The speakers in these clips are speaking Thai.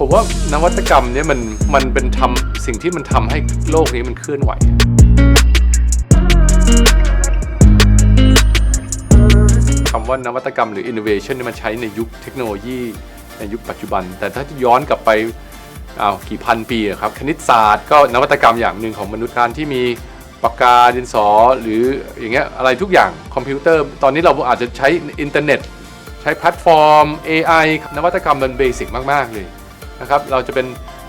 ผมว่านวัตกรรมเนี่ยมันมันเป็นทำสิ่งที่มันทำให้โลกนี้มันเคลื่อนไหว คำว่านวัตกรรมหรือ innovation เนี่ยมันใช้ในยุคเทคโนโลยีในยุคปัจจุบัน แต่ถ้าย้อนกลับไปอ้าวกี่พันปีอะครับ คณิตศาสตร์ก็นวัตกรรมอย่างหนึ่งของมนุษย์การที่มีปากกาดินสอหรืออย่างเงี้ยอะไรทุกอย่างคอมพิวเตอร์ ตอนนี้เราอาจจะใช้อินเทอร์เน็ต ใช้แพลตฟอร์ม AI นวัตกรรมมันเบสิกมาก ๆ เลย นะครับ เราจะเป็น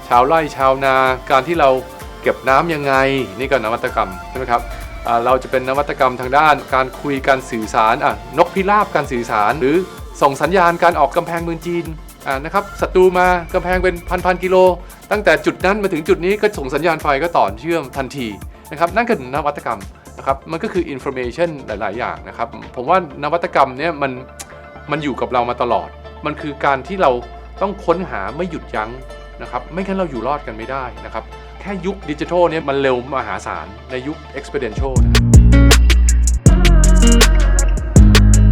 ชาวไร่ชาวนา การที่เราเก็บน้ำยังไง นี่ก็นวัตกรรมใช่ไหมครับเราจะเป็นนวัตกรรมทางด้าน การคุยการสื่อสารนกพิราบการสื่อสาร หรือส่งสัญญาณการออกกำแพงเมืองจีนอ่านะครับศัตรูมากำแพงเป็นพันพันๆกิโล ตั้งแต่จุดนั้นมาถึงจุดนี้ก็ส่งสัญญาณไฟก็ต่อเชื่อมทันทีนะครับนั่นคือนวัตกรรมนะครับมันก็คือ information หลาย ๆ อย่างนะครับ ผมว่านวัตกรรมเนี่ยมันมันอยู่กับเรามาตลอด มันคือการที่เรา ต้องค้นหาไม่หยุดยั้งนะครับไม่งั้นเราอยู่รอดกันไม่ได้นะครับแค่ยุคดิจิทัลเนี่ยมันเร็วมหาศาลในยุค exponential นะ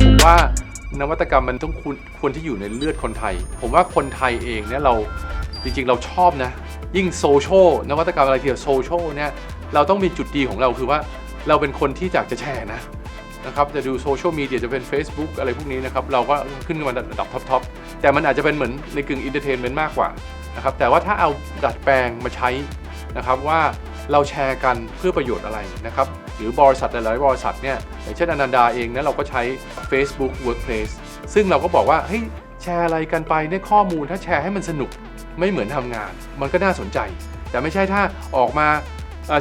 ผมว่านวัตกรรมมันต้องควรควรที่อยู่ในเลือดคนไทย ผมว่าคนไทยเองเนี่ยเราจริงๆเราชอบนะ ยิ่งโซเชียลนวัตกรรมอะไรที่เกี่ยวโซเชียลเนี่ยเราต้องมีจุดดีของเราคือว่าเราเป็นคนที่อยากจะแชร์นะ นะครับจะดูโซเชียลมีเดียจะเป็น Facebook อะไรพวกนี้นะครับเราก็ขึ้นมาระดับท็อปๆแต่มันอาจจะเป็นเหมือนในกึ่งอินเตอร์เทนเมนต์มากกว่านะครับแต่ว่าถ้าเอาดัดแปลงมาใช้นะครับว่าเราแชร์กันเพื่อประโยชน์อะไรนะครับหรือบริษัทหลายๆบริษัทเนี่ยอย่างเช่นอนันดาเองเนี่ยเราก็ใช้ Facebook Workplace ซึ่งเราก็บอกว่าเฮ้ยแชร์อะไรกันไปในข้อมูลถ้าแชร์ให้มันสนุกไม่เหมือนทำงาน มันก็น่าสนใจ แต่ไม่ใช่ถ้าออกมา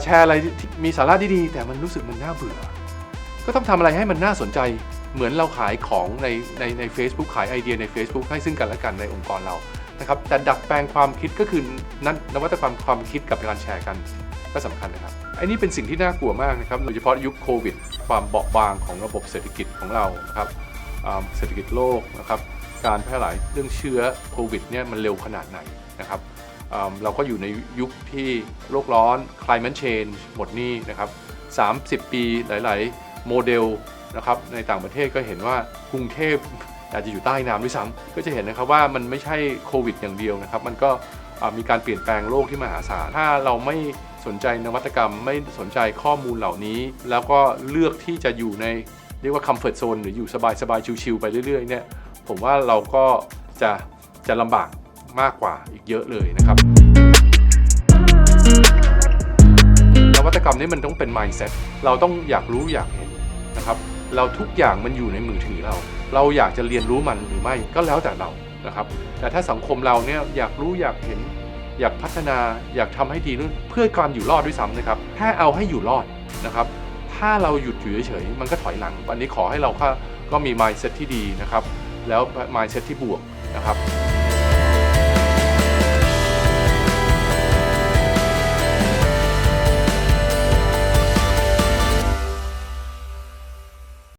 แชร์อะไรมีสาระดีๆแต่มันรู้สึกมันน่าเบื่อ ก็ต้องทำอะไรให้มันน่าสนใจ เหมือนเราขายของในในใน Facebook ขายไอเดียใน Facebook ให้ซึ่งกันและกันในองค์กรเรานะครับแต่ดัดแปลงความคิดก็คือนั้นนวัตกรรมความคิดกับการแชร์กันก็สำคัญนะครับไอ้นี่เป็นสิ่งที่น่ากลัวมากนะครับโดยเฉพาะยุคโควิด ความเบาบางของระบบเศรษฐกิจของเรานะครับเศรษฐกิจโลกนะครับการแพร่หลายเรื่องเชื้อโควิดเนี่ยมันเร็วขนาดไหนนะครับเราก็อยู่ในยุคที่โลกร้อน climate change หมดนี้นะครับ 30 ปีหลาย ๆ โมเดลนะครับในต่างประเทศก็เห็นว่ากรุงเทพอาจจะอยู่ใต้น้ำด้วยซ้ำก็จะเห็นนะครับว่ามันไม่ใช่โควิดอย่างเดียวนะครับมันก็มีการเปลี่ยนแปลงโลกที่มหาศาลถ้าเราไม่สนใจนวัตกรรมไม่สนใจข้อมูลเหล่านี้ แล้วก็เลือกที่จะอยู่ในเรียกว่า comfort zone หรืออยู่สบายๆชิวๆไปเรื่อยๆเนี่ยผมว่าเราก็จะจะลำบากมากกว่าอีกเยอะเลยนะครับ นวัตกรรมนี้มันต้องเป็น mindset เราต้องอยากรู้อยากเห็น นะครับเราทุกอย่างมันอยู่ในมือถือเรา เราอยากจะเรียนรู้มันหรือไม่ก็แล้วแต่เรานะครับ แต่ถ้าสังคมเราเนี่ยอยากรู้อยากเห็น อยากพัฒนาอยากทำให้ดีนู่นเพื่อการอยู่รอดด้วยซ้ำนะครับแค่เอาให้อยู่รอดนะครับ ถ้าเราหยุดอยู่เฉยๆมันก็ถอยหลังวันนี้ขอให้เราก็ก็มี mindset ที่ดีนะครับ แล้ว mindset ที่บวกนะครับ